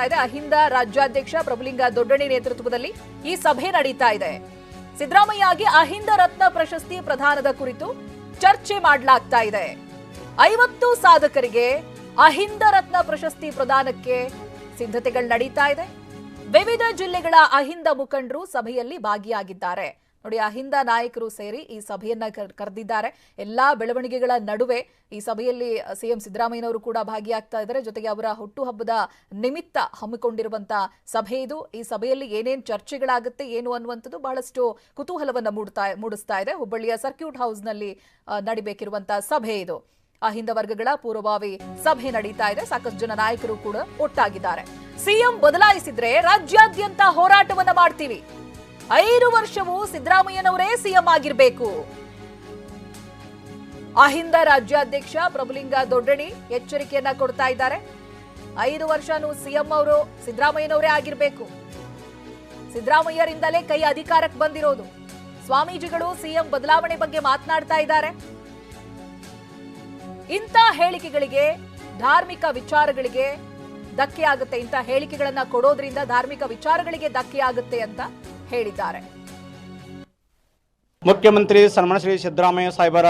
ಇದೆ. ಅಹಿಂದ ರಾಜ್ಯಾಧ್ಯಕ್ಷ ಪ್ರಭುಲಿಂಗ ದೊಡ್ಡಣಿ ನೇತೃತ್ವದಲ್ಲಿ ಈ ಸಭೆ ನಡೀತಾ ಇದೆ. ಸಿದ್ದರಾಮಯ್ಯಗೆ ಅಹಿಂದ ರತ್ನ ಪ್ರಶಸ್ತಿ ಪ್ರದಾನದ ಕುರಿತು ಚರ್ಚೆ ಮಾಡಲಾಗ್ತಾ ಇದೆ. ಐವತ್ತು ಸಾಧಕರಿಗೆ ಅಹಿಂದ ರತ್ನ ಪ್ರಶಸ್ತಿ ಪ್ರದಾನಕ್ಕೆ ಸಿದ್ಧತೆಗಳು ನಡೀತಾ ಇದೆ. ವಿವಿಧ ಜಿಲ್ಲೆಗಳ ಅಹಿಂದ ಮುಖಂಡರು ಸಭೆಯಲ್ಲಿ ಭಾಗಿಯಾಗಿದ್ದಾರೆ. ನೋಡಿ ಅಹಿಂದ ನಾಯಕರು ಸೇರಿ ಈ ಸಭೆಯನ್ನ ಕರ್- ಕರೆದಿದ್ದಾರೆ. ಎಲ್ಲಾ ಬೆಳವಣಿಗೆಗಳ ನಡುವೆ ಈ ಸಭೆಯಲ್ಲಿ ಸಿಎಂ ಸಿದ್ದರಾಮಯ್ಯನವರು ಕೂಡ ಭಾಗಿಯಾಗ್ತಾ ಇದ್ದಾರೆ. ಜೊತೆಗೆ ಅವರ ಹುಟ್ಟುಹಬ್ಬದ ನಿಮಿತ್ತ ಹಮ್ಮಿಕೊಂಡಿರುವಂತ ಸಭೆ ಇದು. ಈ ಸಭೆಯಲ್ಲಿ ಏನೇನ್ ಚರ್ಚೆಗಳಾಗುತ್ತೆ, ಏನು ಅನ್ನುವಂಥದ್ದು ಬಹಳಷ್ಟು ಕುತೂಹಲವನ್ನ ಮೂಡ್ತಾ, ಮೂಡಿಸ್ತಾ ಇದೆ. ಹುಬ್ಬಳ್ಳಿಯ ಸರ್ಕ್ಯೂಟ್ ಹೌಸ್ನಲ್ಲಿ ನಡಿಬೇಕಿರುವಂತಹ ಸಭೆ ಇದು. ಅಹಿಂದ ವರ್ಗಗಳ ಪೂರ್ವಭಾವಿ ಸಭೆ ನಡೀತಾ ಇದೆ. ಸಾಕಷ್ಟು ಜನ ನಾಯಕರು ಕೂಡ ಒಟ್ಟಾಗಿದ್ದಾರೆ. ಸಿಎಂ ಬದಲಾಯಿಸಿದ್ರೆ ರಾಜ್ಯಾದ್ಯಂತ ಹೋರಾಟವನ್ನ ಮಾಡ್ತೀವಿ. ಐದು ವರ್ಷವೂ ಸಿದ್ದರಾಮಯ್ಯನವರೇ ಸಿಎಂ ಆಗಿರಬೇಕು. ಅಹಿಂದ ರಾಜ್ಯಾಧ್ಯಕ್ಷ ಪ್ರಭುಲಿಂಗ ದೊಡ್ಡಣಿ ಎಚ್ಚರಿಕೆಯನ್ನ ಕೊಡ್ತಾ ಇದ್ದಾರೆ. ಐದು ವರ್ಷನೂ ಸಿಎಂ ಅವರು ಸಿದ್ದರಾಮಯ್ಯನವರೇ ಆಗಿರಬೇಕು. ಸಿದ್ದರಾಮಯ್ಯರಿಂದಲೇ ಕೈ ಅಧಿಕಾರಕ್ಕೆ ಬಂದಿರೋದು. ಸ್ವಾಮೀಜಿಗಳು ಸಿಎಂ ಬದಲಾವಣೆ ಬಗ್ಗೆ ಮಾತನಾಡ್ತಾ ಇದ್ದಾರೆ. ಇಂಥ ಹೇಳಿಕೆಗಳಿಗೆ, ಧಾರ್ಮಿಕ ವಿಚಾರಗಳಿಗೆ ಧಕ್ಕೆ ಆಗುತ್ತೆ. ಇಂಥ ಹೇಳಿಕೆಗಳನ್ನ ಕೊಡೋದ್ರಿಂದ ಧಾರ್ಮಿಕ ವಿಚಾರಗಳಿಗೆ ಧಕ್ಕೆ ಆಗುತ್ತೆ ಅಂತ ಹೇಳಿದ್ದಾರೆ. ಮುಖ್ಯಮಂತ್ರಿ ಸನ್ಮಾನ ಶ್ರೀ ಸಿದ್ದರಾಮಯ್ಯ ಸಾಹೇಬರ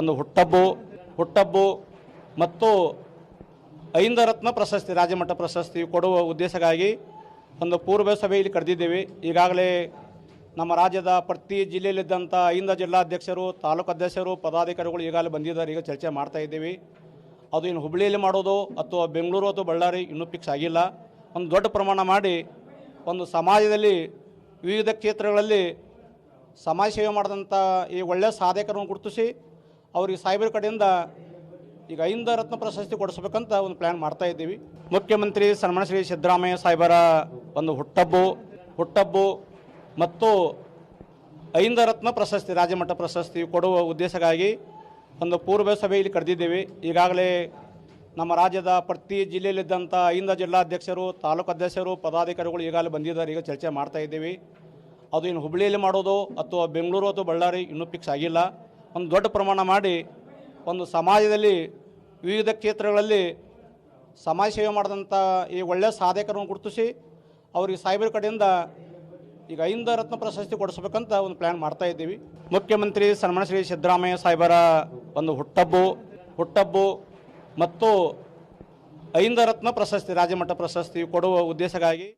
ಒಂದು ಹುಟ್ಟಬ್ಬು ಹುಟ್ಟಬ್ಬು ಮತ್ತು ಐಂದ ರತ್ನ ಪ್ರಶಸ್ತಿ, ರಾಜ್ಯಮಟ್ಟ ಪ್ರಶಸ್ತಿ ಕೊಡುವ ಉದ್ದೇಶಕ್ಕಾಗಿ ಒಂದು ಪೂರ್ವ ಸಭೆಯಲ್ಲಿ ಕರೆದಿದ್ದೇವೆ. ಈಗಾಗಲೇ ನಮ್ಮ ರಾಜ್ಯದ ಪ್ರತಿ ಜಿಲ್ಲೆಯಲ್ಲಿದ್ದಂಥ ಐಂದ ಜಿಲ್ಲಾಧ್ಯಕ್ಷರು, ತಾಲೂಕು ಅಧ್ಯಕ್ಷರು, ಪದಾಧಿಕಾರಿಗಳು ಈಗಾಗಲೇ ಬಂದಿದ್ದಾರೆ. ಈಗ ಚರ್ಚೆ ಮಾಡ್ತಾ ಇದ್ದೀವಿ. ಅದು ಇನ್ನು ಹುಬ್ಬಳ್ಳಿಯಲ್ಲಿ ಮಾಡೋದು, ಅಥವಾ ಬೆಂಗಳೂರು ಅಥವಾ ಬಳ್ಳಾರಿ ಇನ್ನೂ ಫಿಕ್ಸ್ ಆಗಿಲ್ಲ. ಒಂದು ದೊಡ್ಡ ಪ್ರಮಾಣ ಮಾಡಿ ಒಂದು ಸಮಾಜದಲ್ಲಿ ವಿವಿಧ ಕ್ಷೇತ್ರಗಳಲ್ಲಿ ಸಮಾಜ ಸೇವೆ ಮಾಡಿದಂಥ ಈ ಒಳ್ಳೆಯ ಸಾಧಕರನ್ನು ಗುರುತಿಸಿ ಅವರಿಗೆ ಸಾಹೇಬರ ಕಡೆಯಿಂದ ಈಗ ಐಂದ ರತ್ನ ಪ್ರಶಸ್ತಿ ಕೊಡಿಸ್ಬೇಕಂತ ಒಂದು ಪ್ಲ್ಯಾನ್ ಮಾಡ್ತಾ ಇದ್ದೀವಿ. ಮುಖ್ಯಮಂತ್ರಿ ಸನ್ಮಾನ ಶ್ರೀ ಸಿದ್ದರಾಮಯ್ಯ ಸಾಹೇಬರ ಒಂದು ಹುಟ್ಟಬ್ಬು ಹುಟ್ಟಬ್ಬು ಮತ್ತು ಐಂದ ರತ್ನ ಪ್ರಶಸ್ತಿ, ರಾಜ್ಯಮಟ್ಟ ಪ್ರಶಸ್ತಿ ಕೊಡುವ ಉದ್ದೇಶಕ್ಕಾಗಿ ಒಂದು ಪೂರ್ವ ಸಭೆಯಲ್ಲಿ ಕರೆದಿದ್ದೀವಿ. ಈಗಾಗಲೇ ನಮ್ಮ ರಾಜ್ಯದ ಪ್ರತಿ ಜಿಲ್ಲೆಯಲ್ಲಿದ್ದಂಥ ಐಂದ ಜಿಲ್ಲಾಧ್ಯಕ್ಷರು, ತಾಲೂಕು ಅಧ್ಯಕ್ಷರು, ಪದಾಧಿಕಾರಿಗಳು ಈಗಾಗಲೇ ಬಂದಿದ್ದಾರೆ. ಈಗ ಚರ್ಚೆ ಮಾಡ್ತಾ ಇದ್ದೀವಿ. ಅದು ಇನ್ನು ಹುಬ್ಬಳ್ಳಿಯಲ್ಲಿ ಮಾಡೋದು, ಅಥವಾ ಬೆಂಗಳೂರು ಅಥವಾ ಬಳ್ಳಾರಿ ಇನ್ನೂ ಫಿಕ್ಸ್ ಆಗಿಲ್ಲ. ಒಂದು ದೊಡ್ಡ ಪ್ರಮಾಣ ಮಾಡಿ ಒಂದು ಸಮಾಜದಲ್ಲಿ ವಿವಿಧ ಕ್ಷೇತ್ರಗಳಲ್ಲಿ ಸಮಾಜ ಸೇವೆ ಮಾಡಿದಂಥ ಈ ಒಳ್ಳೆಯ ಸಾಧಕರನ್ನು ಗುರುತಿಸಿ ಅವರಿಗೆ ಸಾಹೇಬರ ಕಡೆಯಿಂದ ಈಗ ಐಂದ ರತ್ನ ಪ್ರಶಸ್ತಿ ಕೊಡಿಸ್ಬೇಕಂತ ಒಂದು ಪ್ಲ್ಯಾನ್ ಮಾಡ್ತಾ ಇದ್ದೀವಿ. ಮುಖ್ಯಮಂತ್ರಿ ಸನ್ಮಾನ ಶ್ರೀ ಸಿದ್ದರಾಮಯ್ಯ ಸಾಹೇಬರ ಒಂದು ಹುಟ್ಟಬ್ಬು ಹುಟ್ಟಬ್ಬು ಮತ್ತು ಐಂದರತ್ನ ಪ್ರಶಸ್ತಿ ರಾಜ್ಯಮಟ್ಟ ಪ್ರಶಸ್ತಿ ಕೊಡುವ ಉದ್ದೇಶಕ್ಕಾಗಿ